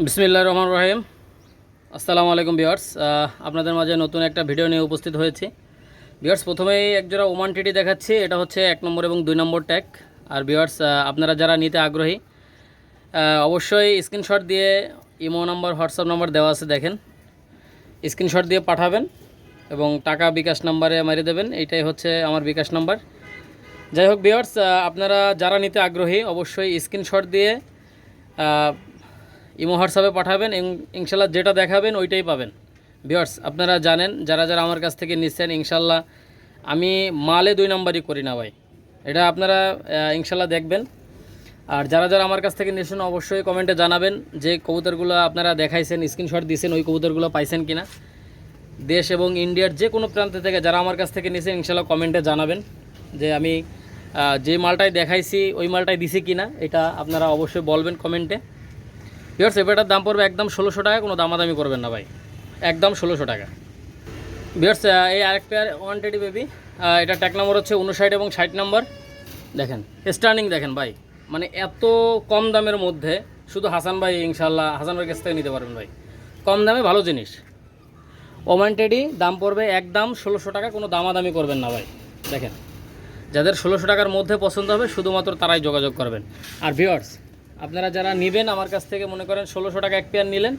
বিসমিল্লা রহমান রহিম। আসসালামু আলাইকুম বিয়ার্স আপনাদের মাঝে নতুন একটা ভিডিও নিয়ে উপস্থিত হয়েছি। বিয়ার্স প্রথমেই একজোড়া ওমান টিটি দেখাচ্ছি। এটা হচ্ছে এক নম্বর এবং দুই নম্বর ট্যাগ। আর বিয়ার্স আপনারা যারা নিতে আগ্রহী অবশ্যই স্ক্রিনশট দিয়ে ইমো নাম্বার, হোয়াটসঅ্যাপ নাম্বার দেওয়া আছে, দেখেন। স্ক্রিনশট দিয়ে পাঠাবেন এবং টাকা বিকাশ নাম্বারে মারিয়ে দেবেন। এইটাই হচ্ছে আমার বিকাশ নাম্বার। যাই হোক বিয়ার্স আপনারা যারা নিতে আগ্রহী, অবশ্যই স্ক্রিনশট দিয়ে ইমো হোয়াটসঅ্যাপে পাঠাবেন ইনশাল্লাহ যেটা দেখাবেন ওইটাই পাবেন। ভিওর্স আপনারা জানেন, যারা যারা আমার কাছ থেকে নিচ্ছেন, ইনশাল্লাহ আমি মালে দুই নম্বরই করি না ভাই। এটা আপনারা ইনশাল্লাহ দেখবেন। আর যারা যারা আমার কাছ থেকে নিচ্ছেন, অবশ্যই কমেন্টে জানাবেন যে কবুতরগুলো আপনারা দেখাইছেন স্ক্রিনশট দিয়েছেন ওই কবুতরগুলো পাইছেন কিনা। দেশ এবং ইন্ডিয়ার যে কোনো প্রান্ত থেকে যারা আমার কাছ থেকে নিয়েছেন ইনশাল্লাহ কমেন্টে জানাবেন যে আমি যে মালটাই দেখাইছি, ওই মালটাই দিছি কিনা, এটা আপনারা অবশ্যই বলবেন কমেন্টে। পিওর সেপারটার দাম পড়বে একদম ষোলোশো টাকা, কোনো দামাদামি করবেন না ভাই। একদম ষোলোশো টাকা। বিয়ার্স এই আরেকটা ওয়ান টেডি বেবি এটা ট্যাক নম্বর হচ্ছে উনষাট এবং ষাট নম্বর দেখেন স্টার্নিং দেখেন ভাই। মানে এত কম দামের মধ্যে শুধু হাসান ভাই ইনশাল্লাহ হাসান ভাইয়ের কাছ থেকে নিতে পারবেন ভাই। কম দামে ভালো জিনিস। ওমান টেডি দাম পড়বে একদম ষোলোশো টাকা, কোনো দামাদামি করবেন না ভাই। দেখেন, যাদের ষোলোশো টাকার মধ্যে পছন্দ হবে, শুধুমাত্র তারাই যোগাযোগ করবেন। আর ভিওয়ার্স আপনারা যারা নেবেন আমার কাছ থেকে মনে করেন ষোলোশো টাকা এক পেয়ার নিলেন,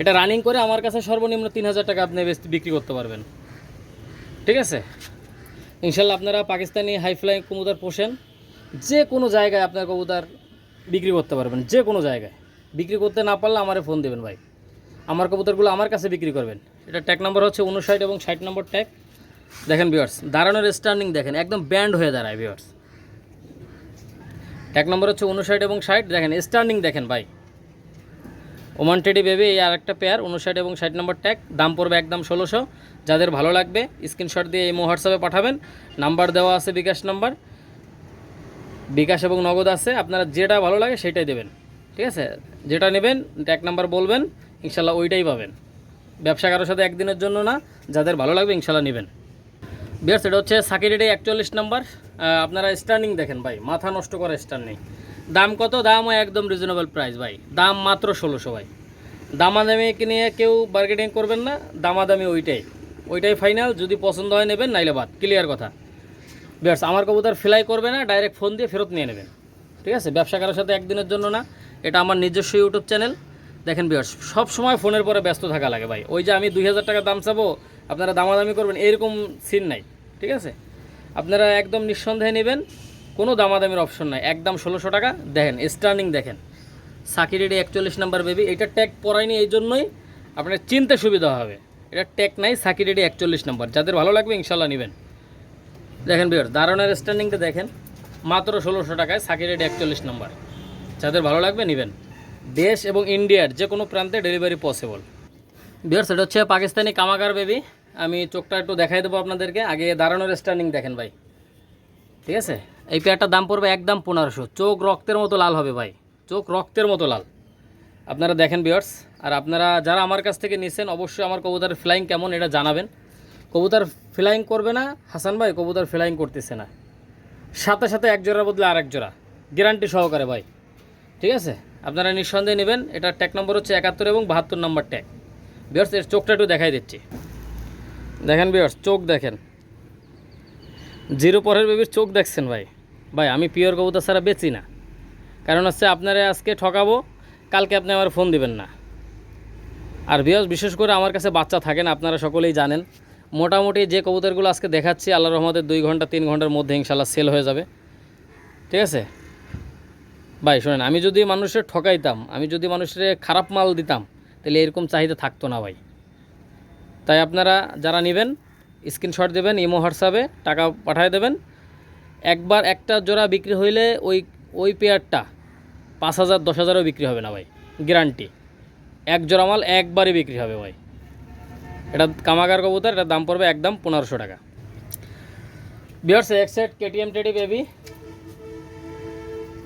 এটা রানিং করে আমার কাছে সর্বনিম্ন তিন হাজার টাকা আপনি বিক্রি করতে পারবেন। ঠিক আছে? ইনশাল্লাহ আপনারা পাকিস্তানি হাই ফ্লাই কবুতর পোষেন, যে কোনো জায়গায় আপনার কবুতর বিক্রি করতে পারবেন, যে কোনো জায়গায়। বিক্রি করতে না পারলে আমারে ফোন দেবেন ভাই। আমার কবুতরগুলো আমার কাছে বিক্রি করবেন। এটা ট্যাগ নম্বর হচ্ছে উনষাট এবং ষাট নম্বর ট্যাগ দেখেন বিয়ার্স দাঁড়ানোর স্ট্যান্ডিং দেখেন, একদম ব্যান্ড হয়ে দাঁড়ায় বিয়ার্স ট্যাগ নম্বর হচ্ছে উনষাট এবং ষাট। দেখেন স্ট্যান্ডিং দেখেন ভাই। ওমান টেডি বেবি, এই আরেকটা পেয়ার উনষাট এবং ষাট নম্বর ট্যাগ দাম পড়বে একদম ষোলোশো। যাদের ভালো লাগবে স্ক্রিনশট দিয়ে এই হোয়াটসঅ্যাপে পাঠাবেন। নাম্বার দেওয়া আছে বিকাশ নাম্বার বিকাশ এবং নগদ আছে। আপনারা যেটা ভালো লাগে সেটাই দেবেন। ঠিক আছে? যেটা নেবেন ট্যাগ নাম্বার বলবেন, ইনশাল্লাহ ওইটাই পাবেন। ব্যবসা কারোর সাথে একদিনের জন্য না, যাদের ভালো লাগবে ইনশাল্লাহ নেবেন। বিয়ার্স, এটা হচ্ছে সাকিরেডে একচল্লিশ নাম্বার আপনারা স্টার্নিং দেখেন ভাই, মাথা নষ্ট করা স্টার্নিং দাম কত? দামও একদম রিজনেবল প্রাইস ভাই। দাম মাত্র ষোলোশো ভাই। দামাদামি নিয়ে কেউ বার্গেটিং করবেন না, দামাদামি ওইটাই। ওইটাই ফাইনাল যদি পছন্দ হয় নেবেন, নাইলে বাদ ক্লিয়ার কথা। বিয়ার্স আমার কবুতর ফ্লাই করবে না ডাইরেক্ট ফোন দিয়ে ফেরত নিয়ে নেবেন। ঠিক আছে? ব্যবসা কারোর সাথে একদিনের জন্য না, এটা আমার নিজস্ব ইউটিউব চ্যানেল দেখেন বিয়ার্স সব সময় ফোনের পরে ব্যস্ত থাকা লাগে ভাই। ওই যে আমি দুই হাজার টাকা দাম চাবো, আপনারা দামাদামি করবেন, এরকম সিন নাই। ঠিক আছে? আপনারা একদম নিঃসন্দেহে নেবেন। কোনো দামাদামির অপশন নাই। একদম ষোলোশো টাকা। দেখেন স্টার্নিং দেখেন। সাকিরেডি একচল্লিশ নাম্বার বেবি এটা ট্যাগ পড়ায়নি এই জন্যই আপনার চিনতে সুবিধা হবে। এটা ট্যাগ নাই সাকিরেডি একচল্লিশ নাম্বার। যাদের ভালো লাগবে ইনশাল্লাহ নেবেন। দেখেন বিয়ার দারুণের স্ট্যান্ডিংটা দেখেন। মাত্র ষোলোশো টাকায় সাকিরেডি একচল্লিশ নম্বর। যাদের ভালো লাগবে নেবেন। দেশ এবং ইন্ডিয়ার যে কোনো প্রান্তে ডেলিভারি পসিবল বিয়ার সেটা হচ্ছে পাকিস্তানি কামাকার বেবি আমি চোখটা একটু দেখাই দেবো আপনাদেরকে। আগে দাঁড়ানোর স্ট্যান্ডিং দেখেন ভাই। ঠিক আছে? এই পেয়ারটার দাম পড়বে একদম পনেরোশো। চোখ রক্তের মতো লাল হবে ভাই। চোখ রক্তের মতো লাল। আপনারা দেখেন বিয়ার্স আর আপনারা যারা আমার কাছ থেকে নিচ্ছেন অবশ্যই আমার কবুতার ফ্লাইং কেমন এটা জানাবেন। কবুতার ফ্লাইং করবে না। হাসান ভাই, কবুতার ফ্লাইং করতেছে না। সাথে সাথে এক জোড়ার বদলে আরেক জোড়া। গ্যারান্টি সহকারে ভাই। ঠিক আছে? আপনারা নিঃসন্দেহে নেবেন। এটা ট্যাগ নম্বর হচ্ছে একাত্তর এবং বাহাত্তর নম্বর ট্যাগ বিয়ার্স এর চোখটা একটু দেখাই দিচ্ছি। দেখেন বিয়ার্স চোখ দেখেন। জিরো পরের বেবির চোখ দেখছেন ভাই। ভাই, আমি পিওর কবুতর ছাড়া বেচি না। কারণ হচ্ছে আপনারা আজকে ঠকাবো, কালকে আপনি আমার ফোন দিবেন না। আর বিয়াস বিশেষ করে আমার কাছে বাচ্চা থাকেন আপনারা সকলেই জানেন। মোটামুটি যে কবুতরগুলো আজকে দেখাচ্ছি আল্লাহ রহমতের দুই ঘণ্টা, তিন ঘণ্টার মধ্যে ইনশাল্লাহ সেল হয়ে যাবে। ঠিক আছে? ভাই, শোনেন, আমি যদি মানুষের ঠকাইতাম, আমি যদি মানুষের খারাপ মাল দিতাম, তাহলে এরকম চাহিদা থাকতো না ভাই। তাই আপনারা যারা নেবেন স্ক্রিনশট দেবেন, ইমো হোয়াটসঅ্যাপে টাকা পাঠিয়ে দেবেন। একবার একটা জোড়া বিক্রি হইলে ওই ওই পেয়ারটা পাঁচ হাজার, দশ হাজারও বিক্রি হবে না ভাই গ্যারান্টি এক জোড়া মাল একবারই বিক্রি হবে ভাই। এটা কামাগার কবুতর, এটার দাম পড়বে একদম পনেরোশো টাকা। বিয়ার্স এক সেট কেটিএম টেডি বেবি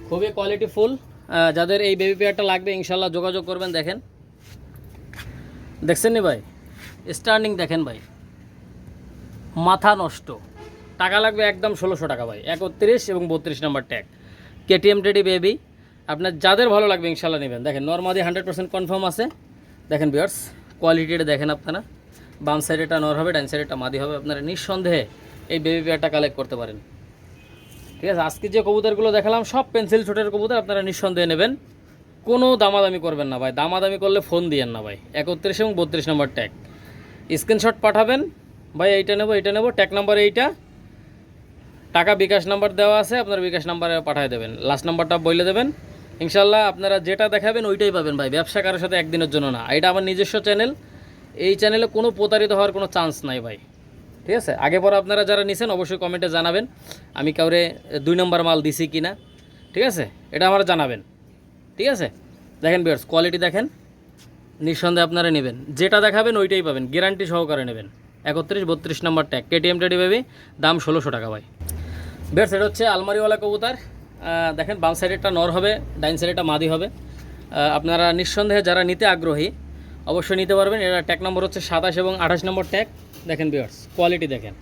খুবই কোয়ালিটি ফুল যাদের এই বেবি পেয়ারটা লাগবে, ইনশাল্লাহ যোগাযোগ করবেন, দেখেন। দেখছেন নি ভাই? স্টার্নিং দেখেন ভাই। মাথা নষ্ট। টাকা লাগবে একদম ষোলোশো টাকা ভাই। একত্রিশ এবং বত্রিশ number tag KTM teddy baby আপনার যাদের ভালো লাগবে ইনশাল্লাহ নেবেন। দেখেন নর্মাদি হান্ড্রেড পার্সেন্ট কনফার্ম আছে। দেখেন বিয়ার্স কোয়ালিটিটা দেখেন আপনারা। বাম সাইডেটা নর হবে, ডান সাইডেটা মাদি হবে। আপনারা নিঃসন্দেহে এই বেবি পেয়ারটা কালেক্ট করতে পারেন। ঠিক আছে, আজকে যে কবুতরগুলো দেখালাম, সব পেন্সিল ছোটের কবুতর আপনারা নিঃসন্দেহে নেবেন। কোনো দামাদামি করবেন না ভাই। দামাদামি করলে ফোন দিয়েন না ভাই। একত্রিশ এবং বত্রিশ নম্বর ট্যাগ স্ক্রিনশট পাঠাবেন। ভাই, এইটা নেব এইটা নেব। ট্যাক নাম্বার এইটা। টাকা বিকাশ নাম্বার দেওয়া আছে, আপনার বিকাশ নাম্বারে পাঠিয়ে দেবেন। লাস্ট নাম্বারটা বলে দেবেন। ইনশাল্লাহ আপনারা যেটা দেখাবেন, ওইটাই পাবেন ভাই। ব্যবসা কারোর সাথে একদিনের জন্য না। এটা আমার নিজস্ব চ্যানেল। এই চ্যানেলে কোনো প্রতারিত হওয়ার কোনো চান্স নাই ভাই। ঠিক আছে? আগে পর আপনারা যারা নিছেন, অবশ্যই কমেন্টে জানাবেন। আমি কাউরে দুই নম্বর মাল দিছি কি না ঠিক আছে? এটা আমার জানাবেন। ঠিক আছে? দেখেন বিয়ার্স কোয়ালিটি দেখেন। নিঃসন্দেহে আপনারা নেবেন। যেটা দেখাবেন ওইটাই পাবেন। গ্যারান্টি সহকারে নেবেন। একত্রিশ, বত্রিশ নম্বর ট্যাগ কেটিএম টেডি বেবি দাম ষোলোশো টাকা ভাই। বেশ এটা হচ্ছে আলমারিওয়ালা কবুতার। দেখেন বাম সাইডেরটা নর হবে, ডাইন সাইডেরটা মাদি হবে। আপনারা নিঃসন্দেহে যারা নিতে আগ্রহী, অবশ্যই নিতে পারবেন। এটা ট্যাগ নম্বর হচ্ছে সাতাশ এবং আঠাশ নম্বর ট্যাগ দেখেন বিয়ার্স কোয়ালিটি দেখেন।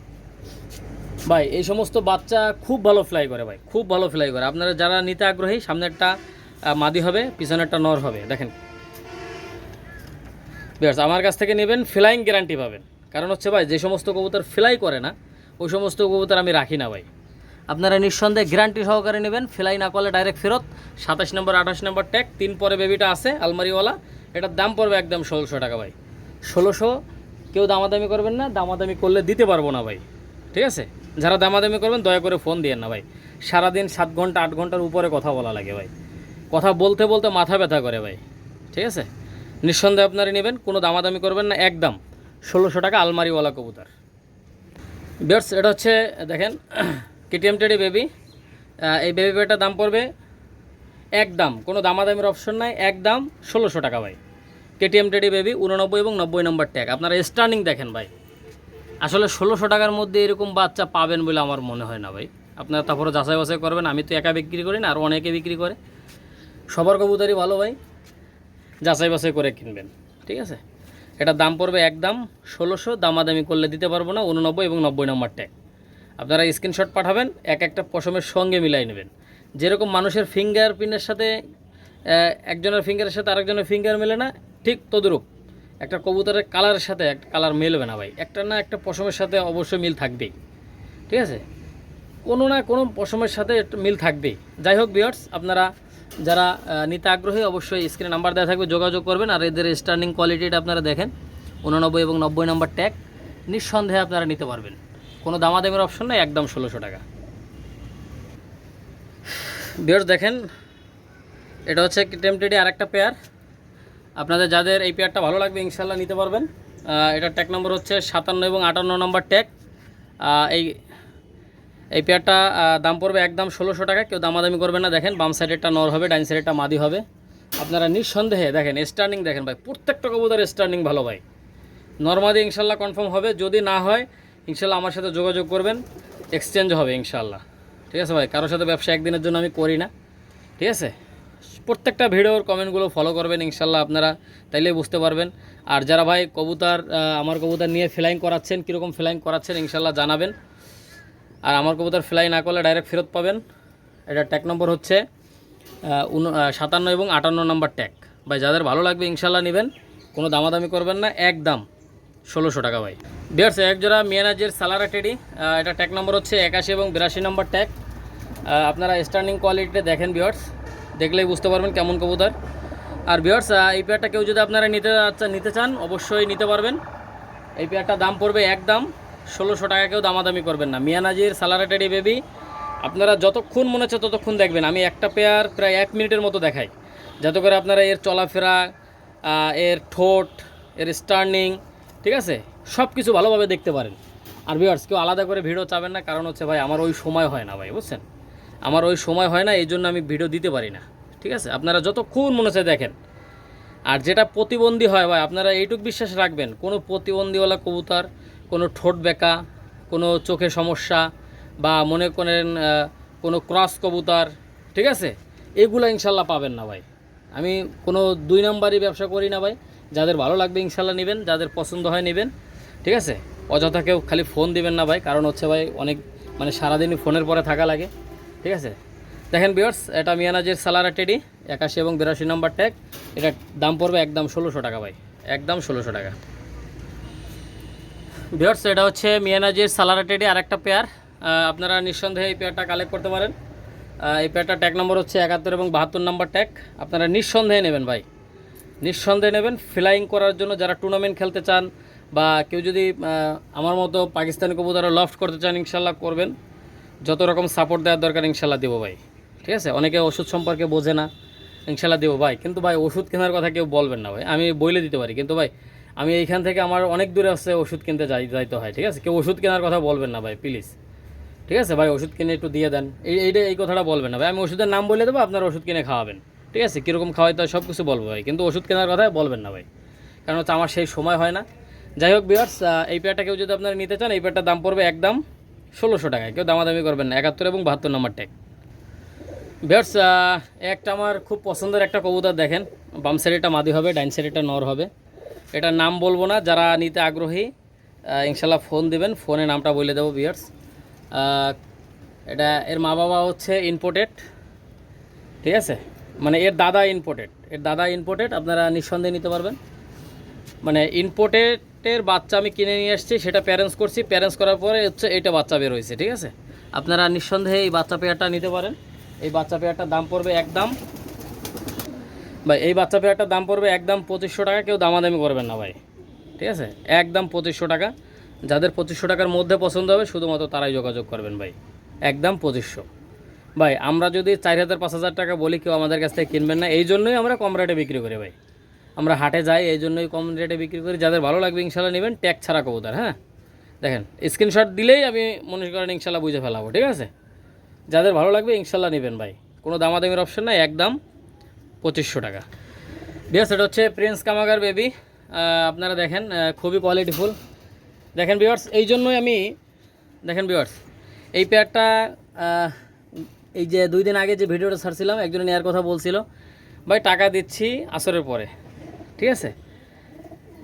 ভাই, এই সমস্ত বাচ্চা খুব ভালো ফ্লাই করে ভাই। খুব ভালো ফ্লাই করে। আপনারা যারা নিতে আগ্রহী, সামনেরটা মাদি হবে, পিছনেরটা নর হবে। দেখেন বিয়ার্স, আমার কাছ থেকে নেবেন ফ্লাইং গ্যারান্টি পাবেন। কারণ হচ্ছে ভাই, যে সমস্ত কবুতর ফ্লাই করে না, ওই সমস্ত কবুতর আমি রাখি না ভাই। আপনারা নিঃসন্দেহে গ্যারান্টি সহকারে নেবেন ফ্লাই না করলে ডাইরেক্ট ফেরত। সাতাশ নম্বর আঠাশ নম্বর ট্যাগ তিন পরে বেবিটা আছে, আলমারিওয়ালা। এটার দাম পড়বে একদম ষোলোশো টাকা ভাই। ষোলোশো, কেউ দামাদামি করবেন না, দামাদামি করলে দিতে পারব না ভাই। ঠিক আছে? যারা দামাদামি করবেন, দয়া করে ফোন দিয়েন না ভাই। সারাদিন সাত ঘণ্টা, আট ঘণ্টার উপরে কথা বলা লাগে ভাই। কথা বলতে বলতে মাথা ব্যথা করে ভাই। ঠিক আছে? নিঃসন্দেহে আপনারা নেবেন, কোনো দামাদামি করবেন না, একদম। ষোলোশো টাকা আলমারিওয়ালা কবুতর। বিয়ার্স এটা হচ্ছে, দেখেন কেটিএম টেডি বেবি এই বেবি বেটার দাম পড়বে একদম, কোনো দামাদামির অপশন নাই, একদম ষোলোশো টাকা ভাই। কেটিএম টেডি বেবি উননব্বই এবং নব্বই নম্বর ট্যাগ আপনারা স্টার্নিং দেখেন ভাই। আসলে ষোলোশো টাকার মধ্যে এরকম বাচ্চা পাবেন বলে আমার মনে হয় না ভাই। আপনারা তারপরে যাচাই বাছাই করবেন, আমি তো একা বিক্রি করি না আর অনেকে বিক্রি করে। সবার কবুতরই ভালো ভাই। যাচাই বাছাই করে কিনবেন। ঠিক আছে? এটা দাম পড়বে একদম ষোলোশো, দামাদামি করলে দিতে পারব না, উননব্বই এবং নব্বই নম্বর ট্যাগ আপনারা স্ক্রিনশট পাঠাবেন, এক একটা পশমের সঙ্গে মিলাই নেবেন। যেরকম মানুষের ফিঙ্গার প্রিন্টের সাথে একজনের ফিঙ্গারের সাথে আরেকজনের ফিঙ্গার মেলে না, ঠিক তদরূপ। একটা কবুতরের কালারের সাথে একটা কালার মেলবে না ভাই। একটা না একটা পশমের সাথে অবশ্যই মিল থাকবেই। ঠিক আছে? কোনো না কোনো পশমের সাথে মিল থাকবেই। যাই হোক বিয়ার্স আপনারা যারা নিতে আগ্রহী অবশ্যই স্ক্রিনে নাম্বার দেওয়া থাকবে, যোগাযোগ করবেন আর এদের স্টার্নিং কোয়ালিটিটা আপনারা দেখেন। উননব্বই এবং নব্বই নম্বর ট্যাগ নিঃসন্দেহে আপনারা নিতে পারবেন। কোনো দামাদামের অপশন নেই, একদম ষোলোশো টাকা। বিয়ার্স দেখেন, এটা হচ্ছে টেমটেডি আর একটা পেয়ার আপনাদের যাদের এই পেয়ারটা ভালো লাগবে ইনশাল্লাহ নিতে পারবেন। এটার ট্যাগ নম্বর হচ্ছে সাতান্ন এবং আটান্ন নম্বর ট্যাগ এই এই পেয়ারটা দাম পড়বে একদম ষোলোশো টাকা। কেউ দামাদামি করবে না। দেখেন, বাম সাইডেরটা নর হবে ডাইন সাইডেরটা মাদি হবে। আপনারা নিঃসন্দেহে দেখেন স্টার্নিং দেখেন ভাই, প্রত্যেকটা কবুতর স্টার্নিং ভালো ভাই। নর্মাদি ইনশাল্লাহ কনফার্ম হবে। যদি না হয়, ইনশাল্লাহ আমার সাথে যোগাযোগ করবেন। এক্সচেঞ্জ হবে ইনশাল্লাহ। ঠিক আছে ভাই, কারোর সাথে ব্যবসা একদিনের জন্য আমি করি না। ঠিক আছে? প্রত্যেকটা ভিডিওর কমেন্টগুলো ফলো করবেন ইনশাল্লাহ আপনারা তাইলে বুঝতে পারবেন। আর যারা ভাই কবুতর আমার কবুতর নিয়ে ফ্লাইং করাচ্ছেন, কীরকম ফ্লাইং করাচ্ছেন ইনশাল্লাহ জানাবেন। আর আমার কবুতর ফ্লাই না করলে ডাইরেক্ট ফেরত পাবেন। এটা ট্যাগ নম্বর হচ্ছে সাতান্ন এবং আটান্ন নম্বর ট্যাগ ভাই যাদের ভালো লাগবে ইনশাল্লাহ নেবেন কোনো দামাদামি করবেন না এক দাম ষোলোশো টাকা ভাই। বিয়ার্স এক জোড়া মিয়ানাজের সালারা টেডি এটা ট্যাগ নম্বর হচ্ছে একাশি এবং বিরাশি নম্বর আহ, আপনারা স্টার্নিং কোয়ালিটিতে দেখেন বিয়ার্স দেখলেই বুঝতে পারবেন কেমন কবুতর। আর বিয়ার্স এই পেয়ারটা কেউ যদি আপনারা নিতে নিতে চান অবশ্যই নিতে পারবেন। এই পেয়ারটা দাম পড়বে একদম ষোলোশো টাকা কেউ দামাদামি করবেন না। মিয়ানাজির সালারা টেডি বেবি, আপনারা যতক্ষণ মনে হচ্ছে ততক্ষণ দেখবেন। আমি একটা পেয়ার প্রায় এক মিনিটের মতো দেখাই। যাতে করে আপনারা এর চলাফেরা এর ঠোঁট, এর স্টার্নিং, ঠিক আছে? সব কিছু ভালোভাবে দেখতে পারেন। আর ভিউয়ার্স কেউ আলাদা করে ভিডিও চাবেন না। কারণ হচ্ছে ভাই, আমার ওই সময় হয় না ভাই, বুঝছেন? আমার ওই সময় হয় না এই জন্য আমি ভিডিও দিতে পারি না। ঠিক আছে? আপনারা যতক্ষণ মনে হচ্ছে দেখেন। আর যেটা প্রতিবন্ধী হয় ভাই, আপনারা এইটুক বিশ্বাস রাখবেন, কোনো প্রতিবন্ধীওয়ালা কবুতর কোনো ঠোঁট বেঁকা কোনো চোখে সমস্যা বা মনে করেন কোনো ক্রস কবুতার, ঠিক আছে? এগুলো ইনশাল্লাহ পাবেন না ভাই। আমি কোনো দুই নম্বরই ব্যবসা করি না ভাই। যাদের ভালো লাগবে ইনশাল্লাহ নেবেন, যাদের পছন্দ হয় নেবেন, ঠিক আছে? অযথা কেউ খালি ফোন দিবেন না ভাই, কারণ হচ্ছে ভাই অনেক মানে সারাদিনই ফোনের পরে থাকা লাগে, ঠিক আছে? দেখেন বিয়ার্স এটা মিয়ানাজের সালারা টেডি, একাশি এবং বিরাশি নাম্বার ট্যাগ এটা দাম পড়বে একদম ষোলোশো টাকা ভাই, একদম ষোলোশো টাকা। ভিওর্স এটা হচ্ছে মিয়ানাজির সালারা টেডি আর একটা পেয়ার আপনারা নিঃসন্দেহে এই পেয়ারটা কালেক্ট করতে পারেন। এই পেয়ারটা ট্যাগ নম্বর হচ্ছে একাত্তর এবং বাহাত্তর নম্বর ট্যাগ আপনারা নিঃসন্দেহে নেবেন ভাই। নিঃসন্দেহে নেবেন। ফ্লাইং করার জন্য যারা টুর্নামেন্ট খেলতে চান বা কেউ যদি আমার মতো পাকিস্তানি কবুতরা লফট করতে চান ইনশাল্লাহ করবেন। যত রকম সাপোর্ট দেওয়ার দরকার ইনশাল্লাহ দেবো ভাই। ঠিক আছে? অনেকে ওষুধ সম্পর্কে বোঝে না ইনশাল্লাহ দেবো ভাই। কিন্তু ভাই, ওষুধ কেনার কথা কেউ বলবেন না ভাই। আমি বইলে দিতে পারি। কিন্তু ভাই আমি এইখান থেকে আমার অনেক দূরে আসছে ওষুধ কিনতে যাই যাইতে হয়, ঠিক আছে? কেউ ওষুধ কেনার কথা বলবেন না ভাই প্লিজ ঠিক আছে? ভাই, ওষুধ কিনে একটু দিয়ে দেন। এই এইটা এই কথাটা বলবেন না ভাই। আমি ওষুধের নাম বলে দেবো, আপনার ওষুধ কিনে খাওয়াবেন। ঠিক আছে? কীরকম খাওয়াইতে হয় সব কিছু বলব ভাই। কিন্তু ওষুধ কেনার কথা বলবেন না ভাই। কারণ হচ্ছে আমার সেই সময় হয় না। যাই হোক বিয়ার্স এই পেয়ারটা কেউ যদি আপনারা নিতে চান, এই পেয়ারটার দাম পড়বে একদম ষোলোশো টাকায়। কেউ দামাদামি করবেন না। একাত্তর এবং বাহাত্তর নম্বর ট্যাগ বিয়ার্স একটা আমার খুব পছন্দের একটা কবুতর দেখেন। বাম সাইডেটা মাদি হবে ডাইন সাইডেটা নর হবে। এটার নাম বলব না, যারা নিতে আগ্রহী ইনশাল্লাহ ফোন দিবেন, ফোনে নামটা বলে দেবো বিয়ার্স এটা এর মা বাবা হচ্ছে ইম্পোর্টেড ঠিক আছে? মানে এর দাদা ইম্পোর্টেড এর দাদা ইম্পোর্টেড আপনারা নিঃসন্দেহে নিতে পারবেন। মানে ইম্পোর্টেডের বাচ্চা আমি কিনে নিয়ে এসেছি, সেটা প্যারেন্টস করছি প্যারেন্টস করার পরে হচ্ছে এইটা বাচ্চা বের হয়েছে, ঠিক আছে? আপনারা নিঃসন্দেহে এই বাচ্চা পেয়ারটা নিতে পারেন। এই বাচ্চা পেয়ারটার দাম পড়বে একদম ভাই, এই বাচ্চা পেয়ারটার দাম পড়বে একদম পঁচিশশো টাকা, কেউ দামাদামি করবেন না ভাই। ঠিক আছে? একদম পঁচিশশো টাকা। যাদের পঁচিশশো টাকার মধ্যে পছন্দ হবে, শুধুমাত্র তারাই যোগাযোগ করবেন ভাই। একদম পঁচিশশো। ভাই, আমরা যদি চার হাজার, পাঁচ হাজার টাকা বলি, কেউ আমাদের কাছ থেকে কিনবেন না। এই জন্যই আমরা কম রেটে বিক্রি করি ভাই। আমরা হাটে যাই, এই জন্যই কম রেটে বিক্রি করি। যাদের ভালো লাগবে, ইনশাল্লাহ নেবেন। ট্যাগ ছাড়া কবুতর হ্যাঁ? দেখেন স্ক্রিনশট দিলেই আমি মনে করেন ইনশাল্লাহ বুঝে ফেলাবো, ঠিক আছে? যাদের ভালো লাগবে, ইনশাল্লাহ নেবেন ভাই। কোনো দামাদামির অপশন নাই, একদম পঁচিশশো টাকা। বিয়াস এটা হচ্ছে প্রিন্স কামাগার বেবি আপনারা দেখেন খুবই কোয়ালিটিফুল দেখেন বিয়ার্স এই জন্যই আমি, দেখেন বিয়ার্স এই পেয়ারটা এই যে দুই দিন আগে যে ভিডিওটা ছাড়ছিলাম, একজনে নেওয়ার কথা বলছিল। ভাই, টাকা দিচ্ছি আসরের পরে। ঠিক আছে?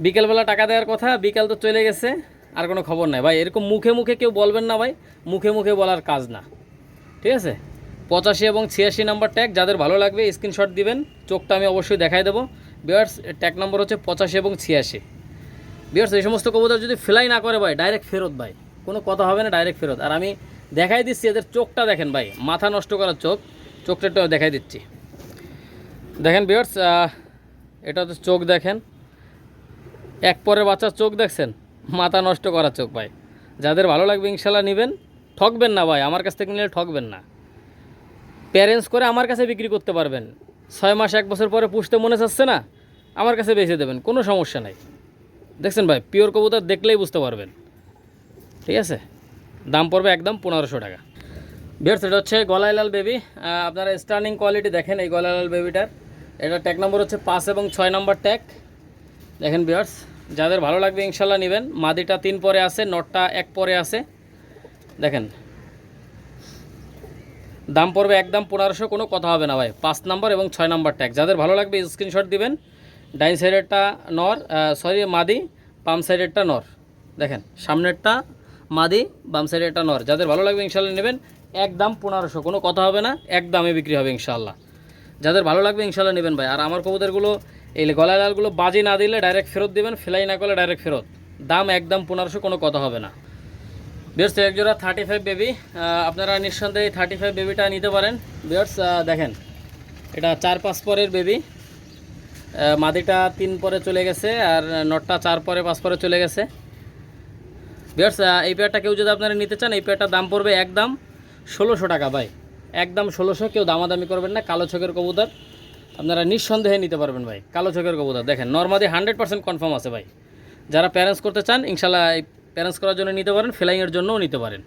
বিকেলবেলা টাকা দেওয়ার কথা, বিকেল তো চলে গেছে, আর কোনো খবর নাই। ভাই, এরকম মুখে মুখে কেউ বলবেন না ভাই, মুখে মুখে বলার কাজ না। ঠিক আছে? পঁচাশি এবং ছিয়াশি নাম্বার ট্যাগ যাদের ভালো লাগবে স্ক্রিনশট দিবেন। চোখটা আমি অবশ্যই দেখাই দেবো। বিয়ার্স ট্যাগ নম্বর হচ্ছে পঁচাশি এবং ছিয়াশি। বিয়ার্স এই সমস্ত কবুতর যদি ফ্লাই না করে ভাই ডাইরেক্ট ফেরত ভাই। কোনো কথা হবে না ডাইরেক্ট ফেরত। আর আমি দেখাই দিচ্ছি এদের চোখটা দেখেন ভাই, মাথা নষ্ট করার চোখ। চোখটা একটু দেখাই দিচ্ছি। দেখেন বিয়ার্স এটা হচ্ছে চোখ দেখেন। এক পরের বাচ্চার চোখ দেখছেন? মাথা নষ্ট করার চোখ ভাই। যাদের ভালো লাগবে ইনশাল্লাহ নেবেন। ঠকবেন না ভাই, আমার কাছ থেকে নিলে ঠকবেন না। প্যারেন্টস করে আমার কাছে বিক্রি করতে পারবেন। ছয় মাস, এক বছর পরে পুষতে মনে চাচ্ছে না, আমার কাছে বেঁচে দেবেন, কোনো সমস্যা নাই। দেখছেন ভাই, পিওর কবুতর দেখলেই বুঝতে পারবেন। ঠিক আছে? দাম পড়বে একদম পনেরোশো টাকা। বিয়ার্স এটা হচ্ছে গলায় লাল বেবি আপনারা স্টার্নিং কোয়ালিটি দেখেন এই গলায় লাল বেবিটার। এটা ট্যাগ নম্বর হচ্ছে পাঁচ এবং ছয় নম্বর ট্যাগ। দেখেন বিয়ার্স যাদের ভালো লাগবে ইনশাল্লাহ নেবেন। মাদিটা তিন পরে আছে, নটটা এক পরে আছে। দেখেন দাম পড়বে একদম পনেরোশো, কোনো কথা হবে না ভাই। পাঁচ নাম্বার এবং ছয় নাম্বার ট্যাগ যাদের ভালো লাগবে স্ক্রিনশট দিবেন। ডাইন সাইডেরটা নর সরি মাদি, বাম সাইডেরটা নর। দেখেন, সামনেরটা মাদি, বাম সাইডেরটা নর। যাদের ভালো লাগবে ইনশাল্লাহ নেবেন। একদম পনেরোশো, কোনো কথা হবে না। এক দামে বিক্রি হবে ইনশাল্লাহ যাদের ভালো লাগবে ইনশাল্লাহ নেবেন ভাই। আর আমার কবুতরগুলো, এই গলায় লালগুলো বাজি না দিলে ডাইরেক্ট ফেরত দিবেন, ফেলাই না করলে ডাইরেক্ট ফেরত। দাম একদম পনেরোশো, কোনো কথা হবে না। বিয়ার্স এক জোড়া থার্টি ফাইভ বেবি আপনারা নিঃসন্দেহে থার্টি ফাইভ বেবিটা নিতে পারেন। বিয়ার্স দেখেন, এটা চার পাঁচ পরের বেবি মাদিটা তিন পরে চলে গেছে আর নটটা চার পরে পাঁচ পরে চলে গেছে। বিয়ার্স এই পেয়ারটা কেউ যদি আপনারা নিতে চান, এই পেয়ারটার দাম পড়বে একদম ষোলোশো টাকা ভাই। একদম ষোলোশো, কেউ দামাদামি করবেন না, কালো ছকের কবুতর আপনারা নিঃসন্দেহে নিতে পারবেন ভাই, কালো চোখের কবুতর। দেখেন নর্মাদি হান্ড্রেড পার্সেন্ট কনফার্ম আছে ভাই। যারা প্যারেন্টস করতে চান, ইনশাল্লাহ এই প্যারেন্টস করার জন্য নিতে পারেন ফ্লাইংয়ের জন্যও নিতে পারেন।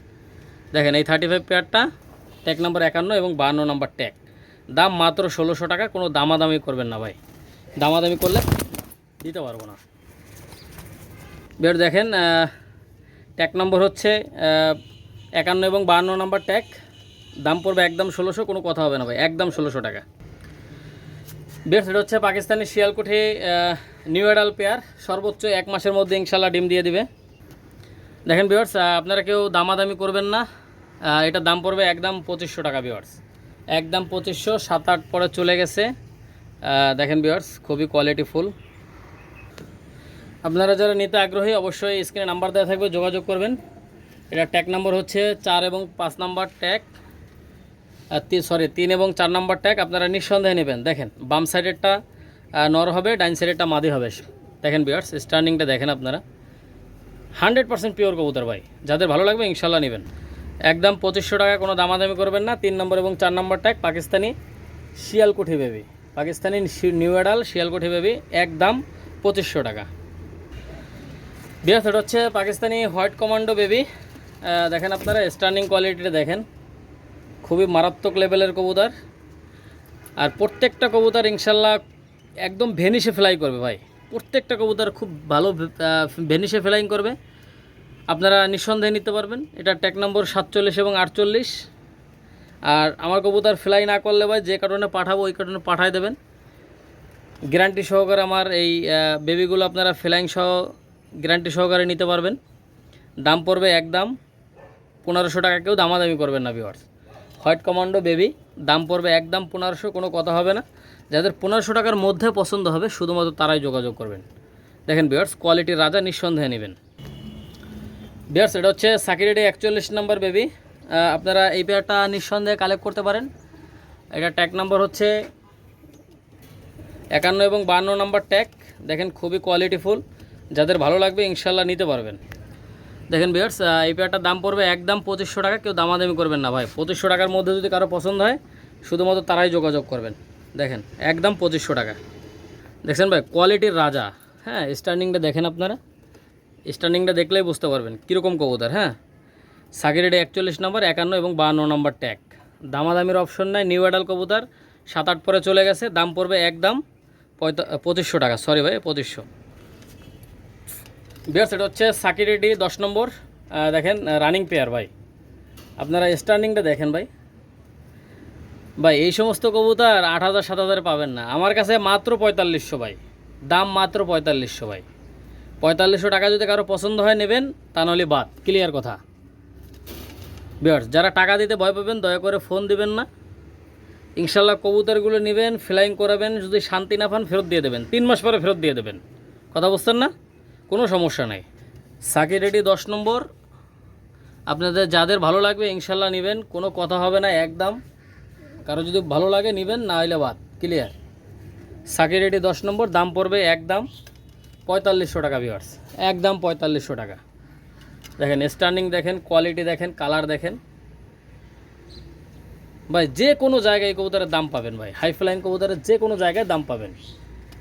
দেখেন, এই থার্টি ফাইভ পেয়ারটা ট্যাগ নাম্বার একান্ন এবং বাহান্ন নাম্বার ট্যাগ দাম মাত্র ষোলোশো টাকা, কোনো দামাদামি করবেন না ভাই। দামাদামি করলে দিতে পারব না। বের দেখেন ট্যাগ নম্বর হচ্ছে একান্ন এবং বাহান্ন নাম্বার ট্যাগ দাম পড়বে একদম ষোলোশো, কোনো কথা হবে না ভাই, একদম ষোলোশো টাকা। বের সেটা হচ্ছে Pakistani Sialkoti new adult pair সর্বোচ্চ এক মাসের মধ্যে ইনশাল্লাহ ডিম দিয়ে দিবে। দেখেন বিয়ার্স আপনারা কেউ দামাদামি করবেন না। এটার দাম পড়বে একদম পঁচিশশো টাকা বিয়ার্স একদম পঁচিশশো, সাত আট পরে চলে গেছে। দেখেন বিওয়ার্স খুবই কোয়ালিটি ফুল আপনারা যারা নিতে আগ্রহী, অবশ্যই স্ক্রিনে নাম্বার দেওয়া থাকবে, যোগাযোগ করবেন। এটা ট্যাগ নাম্বার হচ্ছে চার এবং পাঁচ নাম্বার ট্যাগ সরি তিন এবং চার নাম্বার ট্যাগ আপনারা নিঃসন্দেহে নেবেন। দেখেন, বাম সাইডেরটা নর হবে ডাইন সাইডেরটা মাদি হবে। দেখেন বিয়ার্স স্টার্নিংটা দেখেন আপনারা। হান্ড্রেড পার্সেন্ট পিওর কবুতর ভাই। যাদের ভালো লাগবে ইনশাল্লাহ নেবেন। একদম পঁচিশশো টাকা কোনো দামাদামি করবেন না। তিন নম্বর এবং চার নম্বর tag Pakistani Sialkoti baby Pakistani new adult Sialkoti baby একদম পঁচিশশো টাকা। বিয়াস এটা হচ্ছে পাকিস্তানি হোয়াইট কমান্ডো বেবি দেখেন আপনারা স্টার্নিং কোয়ালিটিটা দেখেন। খুবই মারাত্মক লেভেলের কবুতর। আর প্রত্যেকটা কবুতর ইনশাল্লাহ একদম ভেনিশে ফ্লাই করবে ভাই। প্রত্যেকটা কবুতর খুব ভালো ভেনিশে ফ্লাইং করবে। আপনারা নিঃসন্দেহে নিতে পারবেন। এটা ট্যাক নম্বর সাতচল্লিশ এবং আটচল্লিশ। আর আমার কবুতর ফ্লাই না করলে ভাই, যে কারণে পাঠাবো, ওই কারণে পাঠায় দেবেন। গ্যারান্টি সহকারে আমার এই বেবিগুলো আপনারা ফ্লাইং সহ গ্যারান্টি সহকারে নিতে পারবেন। দাম পড়বে এক দাম পনেরোশো টাকা, কেউ দামাদামি করবেন না ভিওয়ার্স হোয়াইট কমান্ডো বেবি দাম পড়বে একদম পনেরোশো, কোনো কথা হবে না। যাদের পনেরোশো টাকার মধ্যে পছন্দ হবে, শুধুমাত্র তারাই যোগাযোগ করবেন। দেখেন বিয়ার্স কোয়ালিটির রাজা নিঃসন্দেহে নেবেন। বিয়ার্স এটা হচ্ছে সাকিরেডি একচল্লিশ নম্বর বেবি আপনারা এই পেয়ারটা নিঃসন্দেহে কালেক্ট করতে পারেন। এটা ট্যাগ নাম্বার হচ্ছে একান্ন এবং বান্ন নম্বর ট্যাগ দেখেন খুবই কোয়ালিটিফুল যাদের ভালো লাগবে ইনশাল্লাহ নিতে পারবেন। দেখেন বিয়ার্স এই পেয়ারটার দাম পড়বে একদম পঁচিশশো টাকা। কেউ দামাদামি করবেন না ভাই। পঁচিশশো টাকার মধ্যে যদি কারও পছন্দ হয়, শুধুমাত্র তারাই যোগাযোগ করবেন। দেখেন, একদম পঁচিশশো টাকা। দেখছেন ভাই, কোয়ালিটির রাজা। হ্যাঁ স্টার্নিংটা দেখেন আপনারা। স্টার্নিংটা দেখলেই বুঝতে পারবেন, কীরকম কবুতর হ্যাঁ? সাকিরেডে একচল্লিশ নম্বর, একান্ন এবং বাহান্ন নম্বর ট্যাগ দামাদামির অপশন নাই নিউ অ্যাডাল কবুতর, সাত আট পরে চলে গেছে, দাম পড়বে একদম পঁয়তা পঁচিশশো টাকা সরি ভাই, পঁচিশশো। বিয়ার্স, এটা হচ্ছে সাকিরেডি দশ নম্বর। দেখেন রানিং পেয়ার ভাই। আপনারা স্টার্নিংটা দেখেন ভাই। ভাই, এই সমস্ত কবুতর আট হাজার, সাত হাজারে পাবেন না। আমার কাছে মাত্র পঁয়তাল্লিশশো ভাই। দাম মাত্র পঁয়তাল্লিশশো ভাই। পঁয়তাল্লিশশো টাকা যদি কারও পছন্দ হয় নেবেন, তা নাহলে বাদ। ক্লিয়ার কথা। বিয়ার্স যারা টাকা দিতে ভয় পাবেন, দয়া করে ফোন দিবেন না। ইনশাল্লাহ কবুতরগুলো নেবেন ফ্লাইং করাবেন, যদি শান্তি না পান, ফেরত দিয়ে দেবেন। তিন মাস পরে ফেরত দিয়ে দেবেন। কথা বুঝছেন না? কোনো সমস্যা নাই। সাকি রেডি দশ নম্বর। আপনাদের যাদের ভালো লাগবে ইনশাল্লাহ নেবেন। কোনো কথা হবে না, একদম। কারও যদি ভালো লাগে নেবেন, না হলে বাদ ক্লিয়ার সাকি রেডি দশ নম্বর, দাম পড়বে এক দাম পঁয়তাল্লিশশো টাকা ভিওয়ার্স একদম পঁয়তাল্লিশশো টাকা। দেখেন স্টার্নিং দেখেন কোয়ালিটি দেখেন কালার দেখেন। ভাই, যে কোনো জায়গায় কবুতরের দাম পাবেন ভাই। হাইফ্লাইন কবুতরের যে কোনো জায়গায় দাম পাবেন।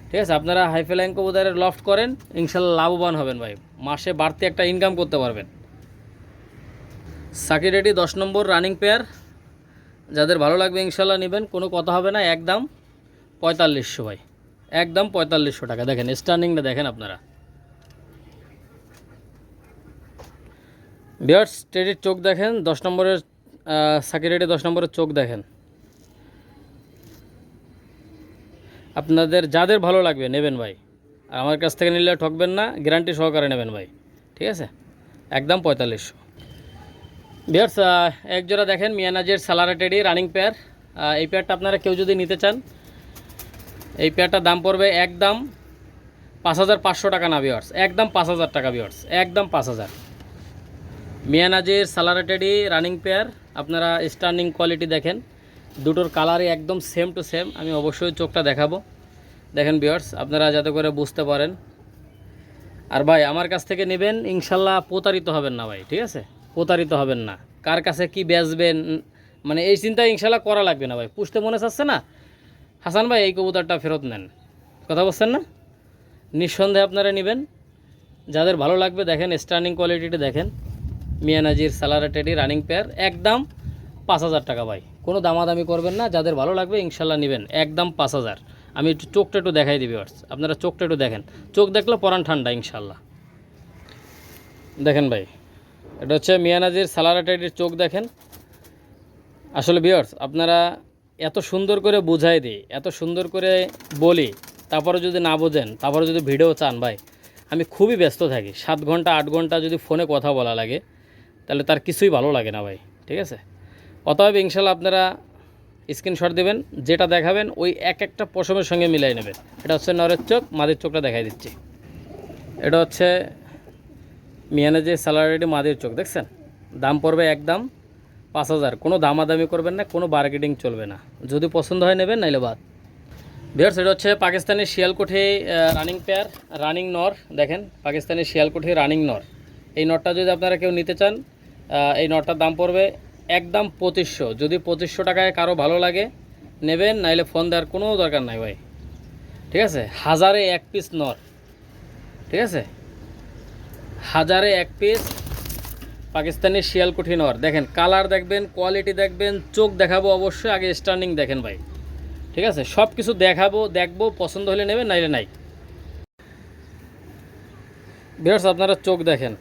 ঠিক আছে? আপনারা হাইফ্লাইন কবুতরের লফট করেন, ইনশাল্লাহ লাভবান হবেন ভাই। মাসে বাড়তি একটা ইনকাম করতে পারবেন। সাকি রেডি দশ নম্বর রানিং পেয়ার যাদের ভালো লাগবে ইনশাল্লাহ নেবেন, কোনো কথা হবে না, একদম পঁয়তাল্লিশশো ভাই। একদম পঁয়তাল্লিশশো টাকা। দেখেন স্টার্নিংটা দেখেন আপনারা। বিয়ার্স টেডির চোখ দেখেন, দশ নম্বরের সাকিরেটে দশ নম্বরের চোখ দেখেন। আপনাদের যাদের ভালো লাগবে নেবেন ভাই। আমার কাছ থেকে নিলে ঠকবেন না গ্যারান্টি সহকারে নেবেন ভাই। ঠিক আছে? একদম পঁয়তাল্লিশশো। বিয়ার্স এক জোড়া দেখেন মিয়ানাজের সালারা টেডি রানিং পেয়ার এই পেয়ারটা আপনারা কেউ যদি নিতে চান, এই পেয়ারটার দাম পড়বে একদম পাঁচ হাজার পাঁচশো টাকা না বিয়ার্স একদম পাঁচ হাজার টাকা বিয়ার্স একদম পাঁচ হাজার। মিয়ানাজির সালারেটেডি রানিং পেয়ার আপনারা স্টার্নিং কোয়ালিটি দেখেন। দুটোর কালারই একদম সেম টু সেম আমি অবশ্যই চোখটা দেখাবো। দেখেন বিয়ার্স আপনারা যাতে করে বুঝতে পারেন। আর ভাই, আমার কাছ থেকে নেবেন, ইনশাল্লাহ প্রতারিত হবেন না ভাই, ঠিক আছে? প্রতারিত হবেন না। কার কাছে কি বেচবেন মানে এই চিন্তা ইনশাল্লাহ করা লাগবে না ভাই। পুষতে মনে চাচ্ছে না? হাসান ভাই, এই কবুতরটা ফেরত নেন। কথা বলছেন না? নিঃসন্দেহে আপনারা নেবেন। যাদের ভালো লাগবে দেখেন স্টার্নিং কোয়ালিটিটা দেখেন। মিয়ানাজির সালারা টেডি রানিং পেয়ার একদম পাঁচ হাজার টাকা ভাই। কোনো দামাদামি করবেন না, যাদের ভালো লাগবে ইনশাল্লাহ নেবেন। একদম পাঁচ হাজার। আমি একটু চোখটা একটু দেখাই দিবি আপনারা চোখটা একটু দেখেন। চোখ দেখলে পরান ঠান্ডা ইনশাল্লাহ দেখেন ভাই। এটা হচ্ছে মিয়ানাজির সালারা টেডির চোখ দেখেন। আসলে বিয়ার্স আপনারা এত সুন্দর করে বুঝাই দিই, এত সুন্দর করে বলি, তারপরে যদি না বোঝেন, তারপরে যদি ভিডিও চান ভাই, আমি খুবই ব্যস্ত থাকি। সাত ঘণ্টা, আট ঘণ্টা যদি ফোনে কথা বলা লাগে, তাহলে তার কিছুই ভালো লাগে না ভাই, ঠিক আছে? অতএব ইনশাল্লাহ আপনারা স্ক্রিনশট দেবেন, যেটা দেখাবেন, ওই এক একটা পশমের সঙ্গে মিলাই নেবেন। এটা হচ্ছে নরের চোখ, মাদের চোখটা দেখাই দিচ্ছি। এটা হচ্ছে মিয়ানে যে স্যালারিটি মাদের চোখ, দেখছেন? দাম পড়বে একদম পাঁচ হাজার। কোনো দামাদামি করবেন না, কোনো বার্গেটিং চলবে না। যদি পছন্দ হয় নেবেন, নাইলে বাদ। বিহার সেটা হচ্ছে Pakistani Sialkoti running pair running নর। দেখেন পাকিস্তানি শিয়ালকুঠি রানিং নর। এই নটটা যদি আপনারা কেউ নিতে চান এই নটটার দাম পড়বে একদম পঁচিশশো। যদি পঁচিশশো টাকায় কারও ভালো লাগে, নেবেন, নাইলে ফোন দেওয়ার কোনো দরকার নাই ভাই। ঠিক আছে? হাজারে এক পিস নর। ঠিক আছে? হাজারে এক পিস পাকিস্তানি শিয়ালকুঠি নর দেখেন কালার দেখবেন কোয়ালিটি দেখবেন, চোখ দেখাবো অবশ্যই, আগে স্টার্নিং দেখেন ভাই। ঠিক আছে? সব কিছু দেখাবো, দেখব, পছন্দ হলে নেবেন, নাইলে নাই। বিয়ার্স আপনারা চোখ দেখেন।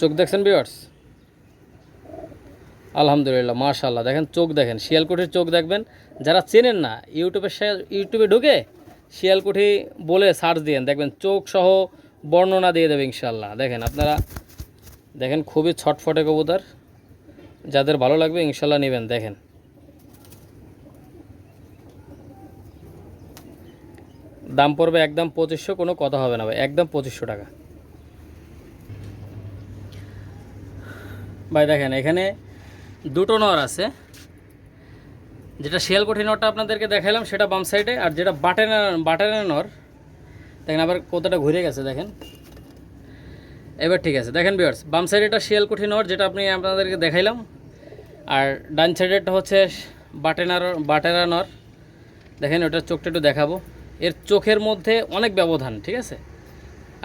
চোখ দেখছেন বিয়ার্স আলহামদুলিল্লাহ মাশাল্লাহ দেখেন, চোখ দেখেন শিয়ালকুঠির চোখ দেখবেন। যারা চেনেন না, ইউটিউবে ইউটিউবে ঢুকে শিয়ালকুঠি বলে সার্চ দিয়েন দেখবেন চোখ সহ বর্ণনা দিয়ে দেবে ইনশাল্লাহ দেখেন আপনারা, দেখেন খুবই ছটফটে কবুতর। যাদের ভালো লাগবে ইনশাল্লাহ নেবেন, দেখেন। দাম পড়বে একদম পঁচিশশো, কোনো কথা হবে না ভাই, একদম পঁচিশশো টাকা। ভাই, দেখেন এখানে দুটো নর আছে। যেটা শিয়ালকুঠি নরটা আপনাদেরকে দেখালাম সেটা বাম সাইডে আর যেটা বাটেনা বাটেনা নর দেখেন আবার কোথাটা ঘুরে গেছে, দেখেন। এবার ঠিক আছে, দেখেন বিয়ার্স বাম সাইডে এটা শিয়ালকুঠি নর যেটা আপনি আপনাদেরকে দেখাইলাম। আর ডান সাইডেরটা হচ্ছে বাটেনার বাটেরা নর দেখেন, ওটার চোখটা একটু দেখাবো। এর চোখের মধ্যে অনেক ব্যবধান, ঠিক আছে?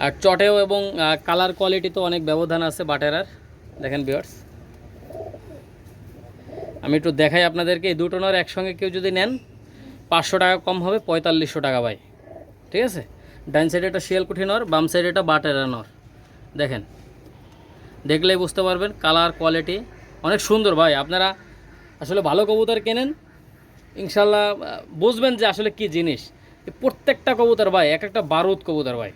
আর চটেও এবং কালার কোয়ালিটিতেও অনেক ব্যবধান আছে বাটেরার দেখেন বিয়ার্স আমি একটু দেখাই আপনাদেরকে, এই দুটো নর একসঙ্গে কেউ যদি নেন, পাঁচশো টাকা কম হবে, পঁয়তাল্লিশশো টাকা ভাই। ঠিক আছে? ডান সাইডে এটা শিয়ালকুঠি নর, বাম সাইডে এটা বাটেরা নর। দেখেন, দেখলেই বুঝতে পারবেন কালার, কোয়ালিটি অনেক সুন্দর ভাই। আপনারা আসলে ভালো কবুতর কেনেন, ইনশাল্লাহ বুঝবেন যে আসলে কি জিনিস। প্রত্যেকটা কবুতর ভাই, এক একটা বারুদ কবুতর ভাই।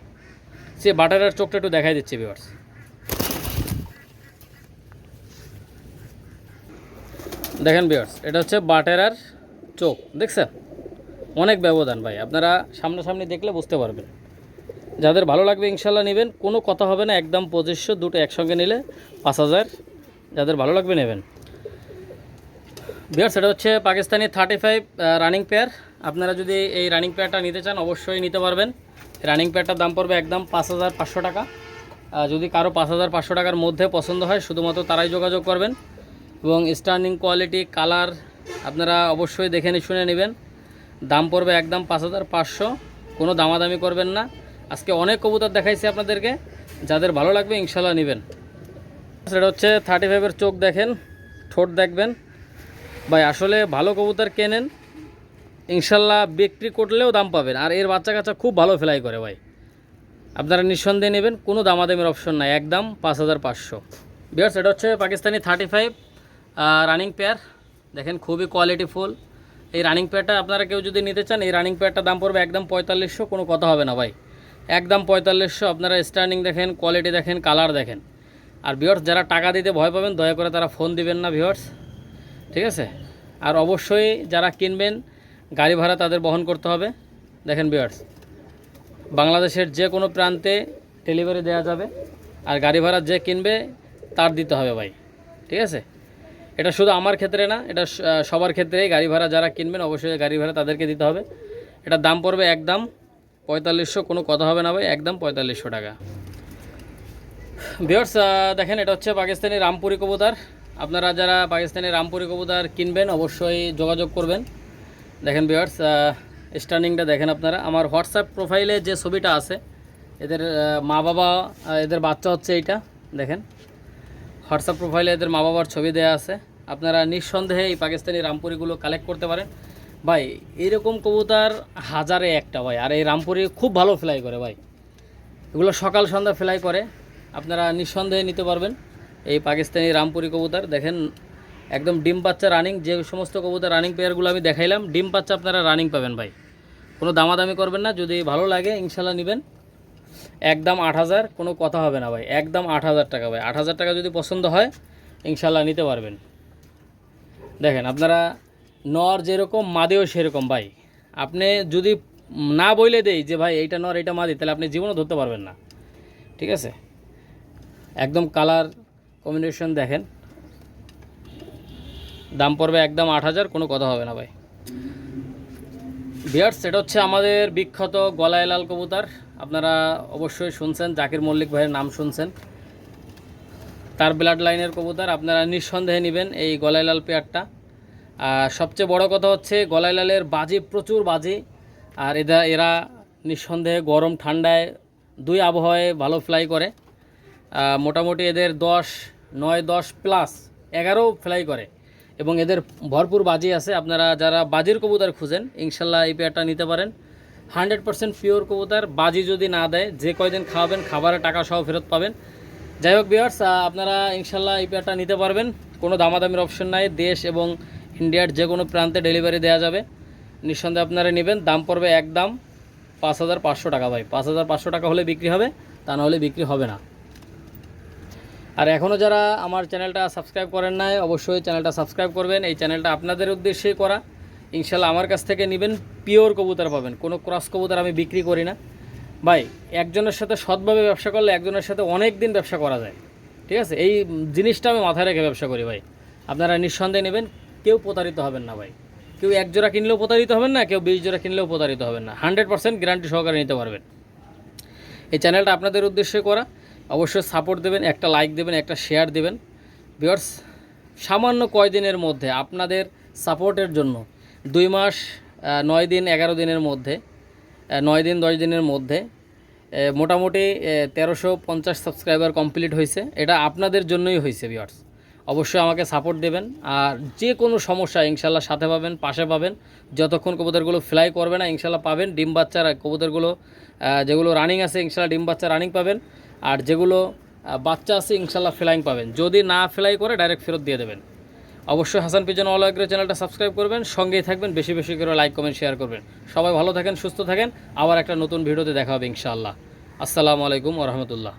সে বাটারের চোখটা একটু দেখাই দিচ্ছে ভিউয়ার্স দেখেন ভিউয়ার্স এটা হচ্ছে বাটেরার চোখ দেখছেন অনেক ব্যবধান ভাই, আপনারা সামনাসামনি দেখলে বুঝতে পারবেন। যাদের ভালো লাগবে ইনশাল্লাহ নেবেন, কোনো কথা হবে না, একদম পঁচিশশো দুটো একসঙ্গে নিলে পাঁচ হাজার। যাদের ভালো লাগবে নেবেন। বিয়ার সেটা হচ্ছে Pakistani thirty five running pair আপনারা যদি এই রানিং পেয়ারটা নিতে চান, অবশ্যই নিতে পারবেন। রানিং পেয়ারটার দাম পড়বে একদম পাঁচ হাজার পাঁচশো টাকা। যদি কারও পাঁচ হাজার পাঁচশো টাকার মধ্যে পছন্দ হয়, শুধুমাত্র তারাই যোগাযোগ করবেন। এবং স্টার্নিং কোয়ালিটি কালার আপনারা অবশ্যই দেখে নি শুনে নেবেন। দাম পড়বে একদম পাঁচ হাজার পাঁচশো। কোনো দামাদামি করবেন না। আজকে অনেক কবুতর দেখাইছি আপনাদেরকে। যাদের ভালো লাগবে ইনশাল্লাহ নেবেন। সেটা হচ্ছে থার্টি ফাইভের চোখ দেখেন। ঠোঁট দেখবেন। ভাই, আসলে ভালো কবুতর কেনেন, ইনশাল্লাহ বিক্রি করলেও দাম পাবেন। আর এর বাচ্চা কাচ্চা খুব ভালো ফ্লাই করে ভাই। আপনারা নিঃসন্দেহে নেবেন। কোনো দামাদামের অপশন নাই। একদম পাঁচ হাজার পাঁচশো। বিয়ার্স, এটা হচ্ছে Pakistani thirty five running pair দেখেন খুবই কোয়ালিটি ফুল এই রানিং পেয়ারটা আপনারা কেউ যদি নিতে চান, এই রানিং পেয়ারটার দাম পড়বে একদম পঁয়তাল্লিশশো, কোনো কথা হবে না ভাই। একদম পঁয়তাল্লিশশো, আপনারা স্টার্নিং দেখেন কোয়ালিটি দেখেন কালার দেখেন। আর ভিওর্স যারা টাকা দিতে ভয় পাবেন, দয়া করে তারা ফোন দিবেন না ভিওর্স ঠিক আছে? আর অবশ্যই যারা কিনবেন, গাড়ি ভাড়া তাদের বহন করতে হবে। দেখেন ভিওর্স বাংলাদেশের যে কোনো প্রান্তে ডেলিভারি দেওয়া যাবে। আর গাড়ি ভাড়া যে কিনবে, তার দিতে হবে ভাই। ঠিক আছে? এটা শুধু আমার ক্ষেত্রে না, এটা সবার ক্ষেত্রেই গাড়ি ভাড়া যারা কিনবেন অবশ্যই গাড়ি ভাড়া তাদেরকে দিতে হবে। এটার দাম পড়বে একদম পঁয়তাল্লিশশো, কোনো কথা হবে না ভাই, একদম পঁয়তাল্লিশশো টাকা। ভিওর্স দেখেন এটা হচ্ছে পাকিস্তানি রামপুরি কবুতর। আপনারা যারা পাকিস্তানি রামপুরি কবুতর কিনবেন অবশ্যই যোগাযোগ করবেন। দেখেন ভিওর্স স্টার্নিংটা দেখেন আপনারা। আমার হোয়াটসঅ্যাপ প্রোফাইলে যে ছবিটা আছে, এদের মা বাবা এদের বাচ্চা হচ্ছে এইটা, দেখেন। হোয়াটসঅ্যাপ প্রোফাইলে এদের মা বাবার ছবি দেওয়া আছে। আপনারা নিঃসন্দেহে এই পাকিস্তানি রামপুরিগুলো কালেক্ট করতে পারেন। ভাই এরকম কবুতর হাজারে একটা ভাই, আর এই রামপুরি খুব ভালো ফ্লাই করে ভাই। এগুলো সকাল সন্ধ্যা ফ্লাই করে, আপনারা নিঃসন্দেহে নিতে পারবেন। এই পাকিস্তানি রামপুরি কবুতর, দেখেন, একদম ডিম বাচ্চা রানিং যে সমস্ত কবুতর রানিং পেয়ারগুলো আমি দেখাইলাম, ডিম বাচ্চা আপনারা রানিং পাবেন ভাই। কোনো দামাদামি করবেন না, যদি ভালো লাগে, ইনশাল্লাহ নেবেন। একদম আট হাজার, কোনো কথা হবে না ভাই। একদম আট হাজার টাকা ভাই। আট হাজার টাকা যদি পছন্দ হয় ইনশাল্লাহ নিতে পারবেন। দেখেন, আপনারা নর যেরকম, মাদেও সেরকম ভাই। আপনি যদি না বইলে দেই যে ভাই, এইটা নর, এইটা মাদি, তাহলে আপনি জীবনও ধরতে পারবেন না। ঠিক আছে? একদম কালার কম্বিনেশন দেখেন। দাম পড়বে একদম আট হাজার, কোনো কথা হবে না ভাই। বিয়ার্স, এটা হচ্ছে আমাদের বিখ্যাত গলায় লাল কবুতর। আপনারা অবশ্যই শুনছেন, জাকির মল্লিক ভাইয়ের নাম শুনছেন। তার ব্লাড লাইনের কবুতর আপনারা নিঃসন্দেহে নেবেন এই গলায় লাল পেয়ারটা। আর সবচেয়ে বড় কথা হচ্ছে গলায় লালের বাজি, প্রচুর বাজি। আর এরা এরা নিঃসন্দেহে গরম ঠান্ডায় দুই আবহাওয়ায় ভালো ফ্লাই করে। মোটামুটি এদের দশ, নয়, দশ প্লাস এগারো ফ্লাই করে। এবং এদের ভরপুর বাজি আছে। আপনারা যারা বাজির কবুতর খুঁজেন, ইনশাল্লাহ এই পেয়ারটা নিতে পারেন। হান্ড্রেড পার্সেন্ট পিওর কবুতর, বাজি যদি না দেয়, যে কয়দিন খাওয়াবেন, খাবারের টাকা সহ ফেরত পাবেন। যাই হোক বিয়ার্স আপনারা ইনশাল্লাহ এই পেয়ারটা নিতে পারবেন। কোনো দামাদামির অপশন নাই। দেশ এবং ইন্ডিয়ার যে কোনো প্রান্তে ডেলিভারি দেওয়া যাবে। নিঃসন্দেহে আপনারা নেবেন। দাম পড়বে এক দাম পাঁচ হাজার পাঁচশো টাকা ভাই। পাঁচ হাজার পাঁচশো টাকা হলে বিক্রি হবে, তা নাহলে বিক্রি হবে না। আর এখনও যারা আমার চ্যানেলটা সাবস্ক্রাইব করেন নাই, অবশ্যই চ্যানেলটা সাবস্ক্রাইব করবেন। এই চ্যানেলটা আপনাদের উদ্দেশ্যেই করা। ইনশাল্লাহ আমার কাছ থেকে নেবেন পিওর কবুতর পাবেন। কোনো ক্রস কবুতর আমি বিক্রি করি না। ভাই, একজনের সাথে সৎভাবে ব্যবসা করলে একজনের সাথে অনেক দিন ব্যবসা করা যায়। ঠিক আছে? এই জিনিসটা আমি মাথায় রেখে ব্যবসা করি ভাই। আপনারা নিঃসন্দেহে নেবেন, কেউ প্রতারিত হবেন না ভাই। কেউ এক জোড়া কিনলেও প্রতারিত হবেন না, কেউ বিশ জোড়া কিনলেও প্রতারিত হবেন না। হান্ড্রেড পার্সেন্ট গ্যারান্টি সহকারে নিতে পারবেন। এই চ্যানেলটা আপনাদের উদ্দেশ্যে করা। অবশ্যই সাপোর্ট দেবেন, একটা লাইক দেবেন, একটা শেয়ার দেবেন। ভিউয়ার্স, সামান্য কয়দিনের মধ্যে আপনাদের সাপোর্টের জন্য দুই মাস নয় দিন, এগারো দিনের মধ্যে নয় দিন, দশ দিনের মধ্যে মোটামুটি তেরোশো পঞ্চাশ সাবস্ক্রাইবার কমপ্লিট হয়েছে। এটা আপনাদের জন্যই হয়েছে ভিউয়ার্স অবশ্যই আমাকে সাপোর্ট দেবেন। আর যে কোনো সমস্যা ইনশাল্লাহ সাথে পাবেন, পাশে পাবেন। যতক্ষণ কবুতরগুলো ফ্লাই করবে না, ইনশাল্লাহ পাবেন। ডিম বাচ্চার, কবুতরগুলো যেগুলো রানিং আছে, ইনশাল্লাহ ডিম বাচ্চা রানিং পাবেন। আর যেগুলো বাচ্চা আছে, ইনশাল্লাহ ফ্লাইং পাবেন। যদি না ফ্লাই করে ডাইরেক্ট ফেরত দিয়ে দেবেন। অবশ্যই হাসান পিজন অল আগ্রহ চ্যানেলটা সাবস্ক্রাইব করবেন, সঙ্গেই থাকবেন, বেশি বেশি করে লাইক, কমেন্ট, শেয়ার করবেন। সবাই ভালো থাকেন, সুস্থ থাকেন, আবার একটা নতুন ভিডিওতে দেখা হবে ইনশাআল্লাহ। আসসালামু আলাইকুম ওরহমতুল্লাহ